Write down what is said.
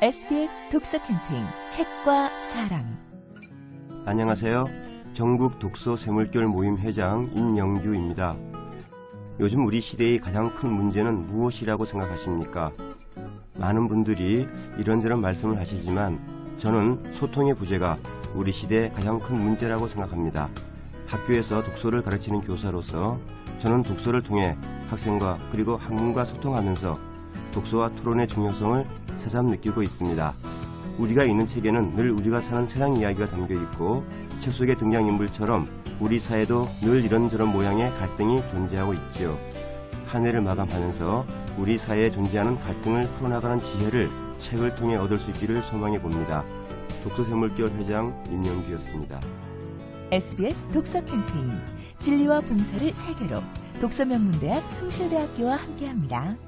SBS 독서 캠페인 책과 사람 안녕하세요. 전국 독서 새물결 모임 회장 임영규입니다. 요즘 우리 시대의 가장 큰 문제는 무엇이라고 생각하십니까? 많은 분들이 이런저런 말씀을 하시지만 저는 소통의 부재가 우리 시대의 가장 큰 문제라고 생각합니다. 학교에서 독서를 가르치는 교사로서 저는 독서를 통해 학생과 그리고 학문과 소통하면서 독서와 토론의 중요성을 새삼 느끼고 있습니다. 우리가 읽는 책에는 늘 우리가 사는 세상 이야기가 담겨 있고 책 속의 등장인물처럼 우리 사회도 늘 이런저런 모양의 갈등이 존재하고 있지요. 한 해를 마감하면서 우리 사회에 존재하는 갈등을 풀어나가는 지혜를 책을 통해 얻을 수 있기를 소망해 봅니다. 독서생물계열 회장 임영규였습니다. SBS 독서 캠페인 진리와 봉사를 세계로 독서명문대학 숭실대학교와 함께합니다.